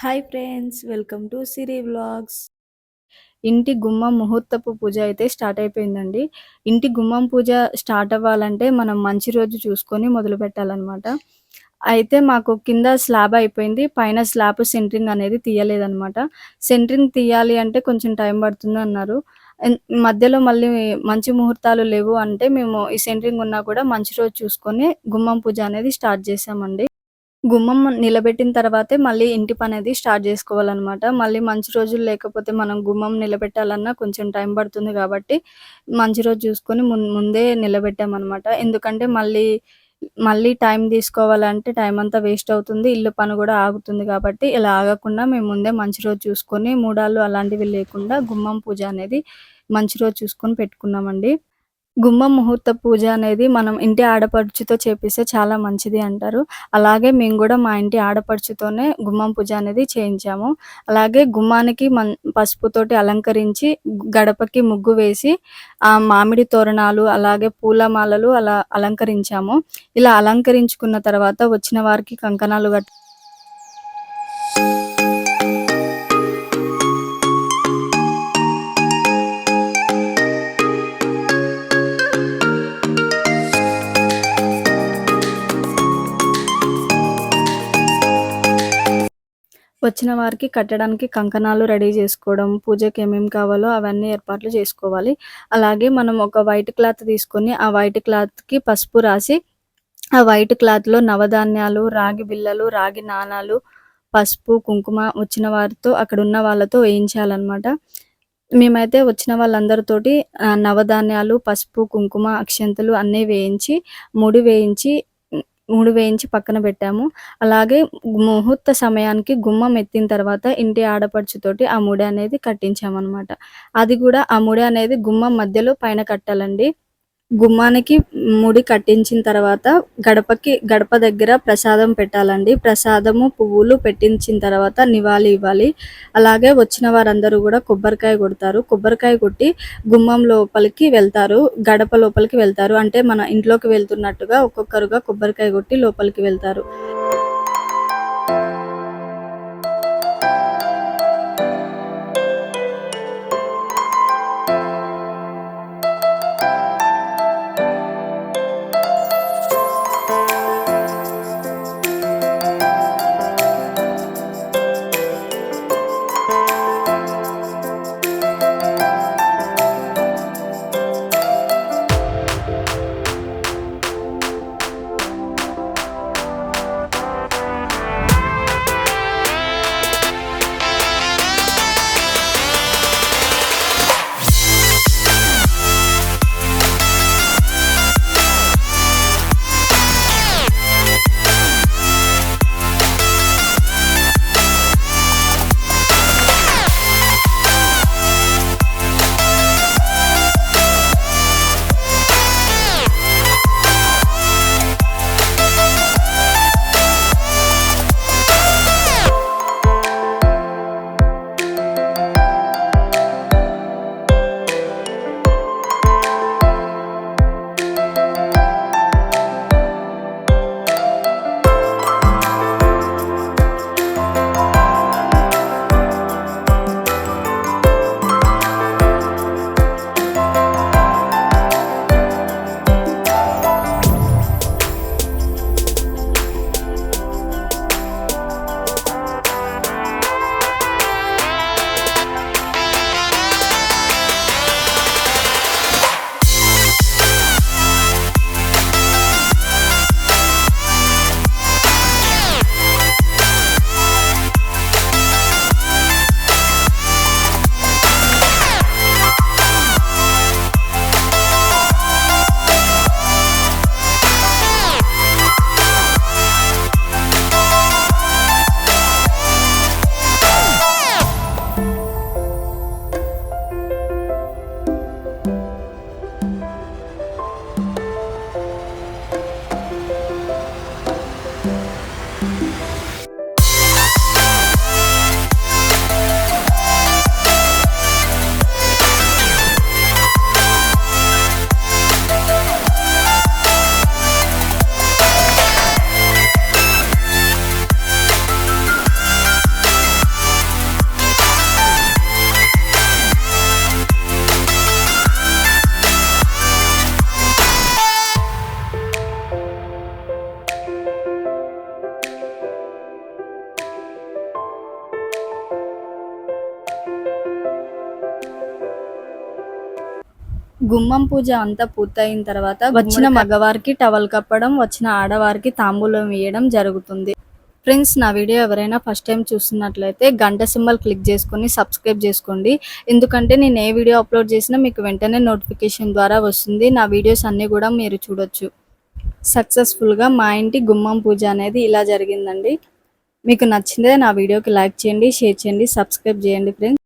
Hi friends welcome to Siri vlogs. ఇంటి గుమ్మం ముహూర్తపు పూజ అయితే స్టార్ట్ అయిపోయిందండి. ఇంటి గుమ్మం పూజ స్టార్ట్ అవ్వాలంటే మనం మంచి రోజు చూసుకొని మొదలు పెట్టాలన్నమాట. అయితే మాకు కింద స్లాబ్ అయిపోయింది. పైన స్లాబ్ సెంట్రింగ్ అనేది తీయలేదన్నమాట. సెంట్రింగ్ తీయాలి అంటే కొంచెం టైం పడుతుంది అన్నారు. మధ్యలో మళ్ళీ మంచి ముహూర్తాలు లేవు అంటే మేము ఈ సెంట్రింగ్ ఉన్నా కూడా మంచి రోజు చూసుకొని గుమ్మం పూజ అనేది స్టార్ట్ చేసామండి గుమ్మం నిలబెట్టిన తర్వాతే మళ్ళీ ఇంటి పని అనేది స్టార్ట్ చేసుకోవాలన్నమాట. మళ్ళీ మంచి రోజులు లేకపోతే మనం గుమ్మం నిలబెట్టాలన్నా కొంచెం టైం పడుతుంది కాబట్టి మంచి రోజు చూసుకొని ముందే నిలబెట్టామన్నమాట. ఎందుకంటే మళ్ళీ మళ్ళీ టైం తీసుకోవాలంటే టైం అంతా వేస్ట్ అవుతుంది ఇల్లు పని కూడా ఆగుతుంది కాబట్టి ఇలా ఆగకుండా మేము ముందే మంచి రోజు చూసుకొని మూడాలు అలాంటివి లేకుండా గుమ్మం పూజ అనేది మంచి రోజు చూసుకొని పెట్టుకున్నామండి. గుమ్మ ముహూర్త పూజ అనేది మనం ఇంటి ఆడపడుచుతో చేపిస్తే చాలా మంచిది అంటారు. అలాగే మేము కూడా మా ఇంటి ఆడపడుచుతోనే గుమ్మం పూజ అనేది చేయించాము. అలాగే గుమ్మానికి మన్ పసుపుతోటి అలంకరించి గడపకి ముగ్గు వేసి ఆ మామిడి తోరణాలు అలాగే పూలమాలలు అలా అలంకరించాము. ఇలా అలంకరించుకున్న తర్వాత వచ్చిన వారికి కంకణాలు కట్ వచ్చిన వారికి కట్టడానికి కంకణాలు రెడీ చేసుకోవడం పూజకి ఏమేమి కావాలో అవన్నీ ఏర్పాట్లు చేసుకోవాలి. అలాగే మనం ఒక వైట్ క్లాత్ తీసుకొని ఆ వైట్ క్లాత్కి పసుపు రాసి ఆ వైట్ క్లాత్లో నవధాన్యాలు రాగి బిళ్ళలు రాగి నాణాలు పసుపు కుంకుమ వచ్చిన వారితో అక్కడ ఉన్న వాళ్ళతో వేయించాలన్నమాట. మేమైతే వచ్చిన వాళ్ళందరితోటి నవధాన్యాలు పసుపు కుంకుమ అక్షంతలు అన్నీ వేయించి ముడి వేయించి మూడు వేయించి పక్కన పెట్టాము. అలాగే ముహూర్త సమయానికి గుమ్మం ఎత్తిన తర్వాత ఇంటి ఆడపడుచుతోటి ఆ ముడి అనేది కట్టించామన్నమాట. అది కూడా ఆ ముడి అనేది గుమ్మం మధ్యలో పైన కట్టాలండి. గుమ్మానికి ముడి కట్టించిన తర్వాత గడపకి గడప దగ్గర ప్రసాదం పెట్టాలండి. ప్రసాదము పువ్వులు పెట్టించిన తర్వాత నివాళి ఇవ్వాలి. అలాగే వచ్చిన వారందరూ కూడా కొబ్బరికాయ కొడతారు. కొబ్బరికాయ కొట్టి గుమ్మం లోపలికి వెళ్తారు గడప లోపలికి వెళ్తారు. అంటే మన ఇంట్లోకి వెళ్తున్నట్టుగా ఒక్కొక్కరుగా కొబ్బరికాయ కొట్టి లోపలికి వెళ్తారు. గుమ్మం పూజ అంతా పూర్తయిన తర్వాత వచ్చిన మగవారికి టవల్ కప్పడం వచ్చిన ఆడవారికి తాంబూలం ఇవ్వడం జరుగుతుంది. ఫ్రెండ్స్ నా వీడియో ఎవరైనా ఫస్ట్ టైం చూస్తున్నట్లయితే గంట సింబల్ క్లిక్ చేసుకొని సబ్స్క్రైబ్ చేసుకోండి. ఎందుకంటే నేను ఏ వీడియో అప్లోడ్ చేసినా మీకు వెంటనే నోటిఫికేషన్ ద్వారా వస్తుంది. నా వీడియోస్ అన్నీ కూడా మీరు చూడొచ్చు. సక్సెస్ఫుల్గా మా ఇంటి గుమ్మం పూజ అనేది ఇలా జరిగిందండి. మీకు నచ్చిందే నా వీడియోకి లైక్ చేయండి షేర్ చేయండి సబ్స్క్రైబ్ చేయండి ఫ్రెండ్స్.